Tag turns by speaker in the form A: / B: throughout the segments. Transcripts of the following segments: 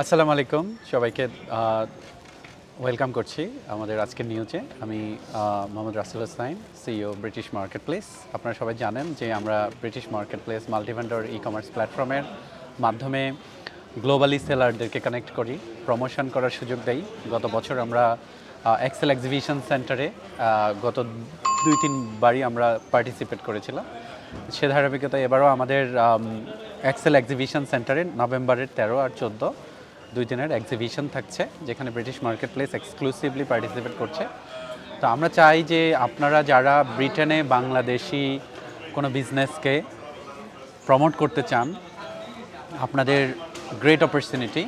A: আসসালামু আলাইকুম। সবাইকে ওয়েলকাম করছি আমাদের আজকের নিউজে আমি Mohammad Rasel Hossain CEO British market place আপনারা সবাই জানেন যে আমরা British market place multivendor e commerce প্ল্যাটফর্মের মাধ্যমে গ্লোবালি সেলারদেরকে কানেক্ট করি প্রমোশন করার সুযোগ দেই। গত বছর আমরা এক্সেল এক্সিবিশন সেন্টারে গত দুই তিনবারই আমরা পার্টিসিপেট করেছিলাম। সে ধারাবাহিকতা এবারও আমাদের এক্সেল এক্সিবিশন সেন্টারে নভেম্বরের তেরো আর চোদ্দ। দুই দিনের এক্সিবিশন থাকছে, যেখানে British market place exclusively participate করছে। তো আমরা চাই যে আপনারা যারা ব্রিটেনে বাংলাদেশি কোনো বিজনেসকে প্রমোট করতে চান, আপনাদের গ্রেট অপরচুনিটি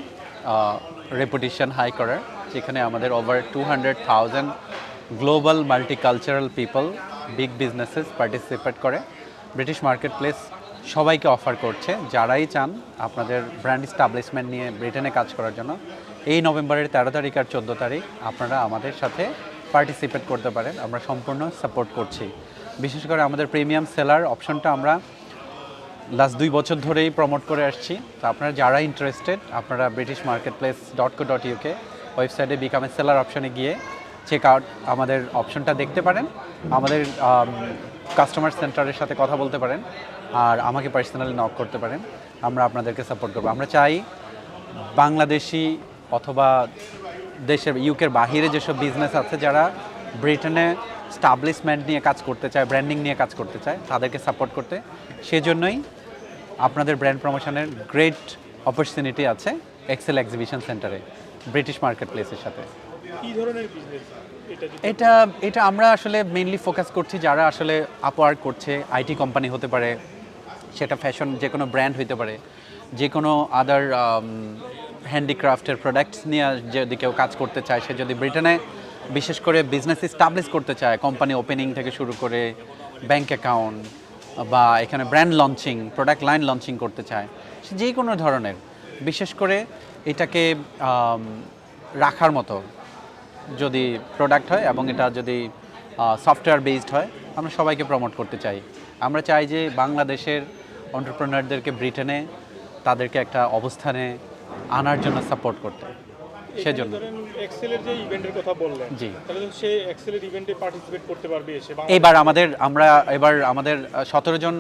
A: রেপুটেশন হাই করার, যেখানে আমাদের over two hundred thousand global multicultural people big businesses participate করে। ব্রিটিশ মার্কেট প্লেস সবাইকে অফার করছে, যারাই চান আপনাদের ব্র্যান্ড স্টাবলিশমেন্ট নিয়ে ব্রিটেনে কাজ করার জন্য, এই নভেম্বরের তেরো তারিখ আর চোদ্দ তারিখ আপনারা আমাদের সাথে পার্টিসিপেট করতে পারেন, আমরা সম্পূর্ণ সাপোর্ট করছি। বিশেষ করে আমাদের প্রিমিয়াম সেলার অপশনটা আমরা লাস্ট দুই বছর ধরেই প্রমোট করে আসছি। তো আপনারা যারা ইন্টারেস্টেড আপনারা British market place dot co dot UK ওয়েবসাইটে বিকাম সেলার অপশনে গিয়ে চেক আউট আমাদের অপশনটা দেখতে পারেন। আমাদের কাস্টমার সেন্টারের সাথে কথা বলতে পারেন আর আমাকে পার্সোনালি নক করতে পারেন। আমরা আপনাদেরকে সাপোর্ট করব। আমরা চাই বাংলাদেশি অথবা দেশের ইউকের বাহিরে যেসব বিজনেস আছে যারা ব্রিটেনে স্টাবলিশমেন্ট নিয়ে কাজ করতে চায় ব্র্যান্ডিং নিয়ে কাজ করতে চায়, তাদেরকে সাপোর্ট করতে। সেজন্যই আপনাদের ব্র্যান্ড প্রমোশনের গ্রেট অপরচুনিটি আছে এক্সেল এক্সিবিশন সেন্টারে ব্রিটিশ মার্কেট প্লেসের সাথে।
B: এটা
A: এটা আমরা আসলে মেইনলি ফোকাস করছি যারা আসলে আপওয়ার্ক করছে আইটি কোম্পানি হতে পারে, সেটা ফ্যাশন যে কোনো ব্র্যান্ড হতে পারে, যে কোনো আদার হ্যান্ডিক্রাফটের প্রোডাক্টস নিয়ে যদি কেউ কাজ করতে চায়, সে যদি ব্রিটেনে বিশেষ করে বিজনেস স্টাবলিশ করতে চায় কোম্পানি ওপেনিং থেকে শুরু করে ব্যাংক অ্যাকাউন্ট বা এখানে brand launching product line launching করতে চায়, সে যে কোনো ধরনের, বিশেষ করে এটাকে রাখার মতো যদি প্রোডাক্ট হয় এবং এটা যদি সফটওয়্যার বেসড হয় আমরা সবাইকে প্রমোট করতে চাই। আমরা চাই যে বাংলাদেশের অন্টারপ্রেনারদেরকে ব্রিটেনে তাদেরকে একটা অবস্থানে আনার জন্য সাপোর্ট করতে। সেজন্য।
B: ধরেন এক্সেলের যে ইভেন্টের কথা বললেন
A: জি।
B: তাহলে সে এক্সেলের ইভেন্টে পার্টিসিপেট করতে পারবে এসে
A: এবার আমাদের আমরা এবার আমাদের সতেরো জন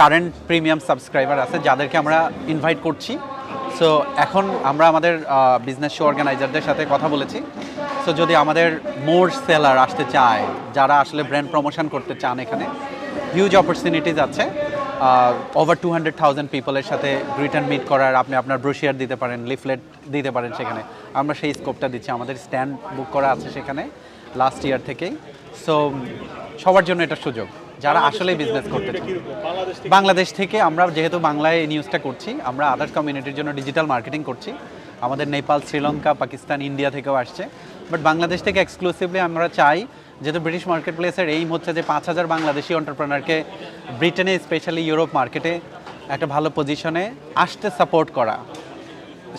A: কারেন্ট প্রিমিয়াম সাবস্ক্রাইবার আছে যাদেরকে আমরা ইনভাইট করছি। সো এখন আমরা আমাদের বিজনেস শো অর্গানাইজারদের সাথে কথা বলেছি। সো যদি আমাদের মোর সেলার আসতে চায়, যারা আসলে ব্র্যান্ড প্রমোশন করতে চান এখানে হিউজ অপরচুনিটিস আছে। ওভার টু হান্ড্রেড থাউজেন্ড পিপলের সাথে রিটার্ন মিট করার আপনি আপনার ব্রোশিয়ার দিতে পারেন লিফলেট দিতে পারেন সেখানে। আমরা সেই স্কোপটা দিচ্ছি, আমাদের স্ট্যান্ড বুক করা আছে সেখানে লাস্ট ইয়ার থেকেই। সো সবার জন্য এটা সুযোগ। যারা আসলে বিজনেস করতে চান
B: বাংলাদেশ থেকে
A: আমরা যেহেতু বাংলায় এই নিউজটা করছি আমরা আদার্স কমিউনিটির জন্য ডিজিটাল মার্কেটিং করছি। আমাদের নেপাল শ্রীলঙ্কা পাকিস্তান ইন্ডিয়া থেকেও আসছে। বাট বাংলাদেশ থেকে এক্সক্লুসিভলি আমরা চাই যেহেতু ব্রিটিশ মার্কেট প্লেসের এইম হচ্ছে যে পাঁচ হাজার বাংলাদেশি অন্টারপ্রেনারকে ব্রিটেনে স্পেশালি ইউরোপ মার্কেটে একটা ভালো পজিশনে আসতে সাপোর্ট করা।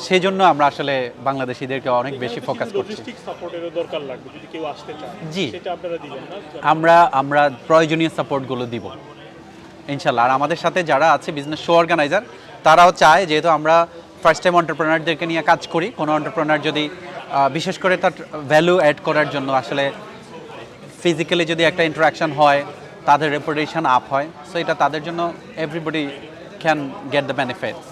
A: সেই জন্য আমরা আসলে বাংলাদেশিদেরকে অনেক বেশি ফোকাস করছি। জি। আমরা আমরা প্রয়োজনীয় সাপোর্টগুলো দিব। ইনশাল্লাহ আর আমাদের সাথে যারা আছে বিজনেস শো অর্গানাইজার তারাও চায় যেহেতু আমরা ফার্স্ট টাইম অন্টারপ্রেনারদেরকে নিয়ে কাজ করি কোনো অন্টারপ্রেনার যদি বিশেষ করে তার ভ্যালু অ্যাড করার জন্য আসলে ফিজিক্যালি যদি একটা ইন্টারাকশন হয় তাদের রেপুটেশন আপ হয় সো এটা তাদের জন্য everybody can get the benefits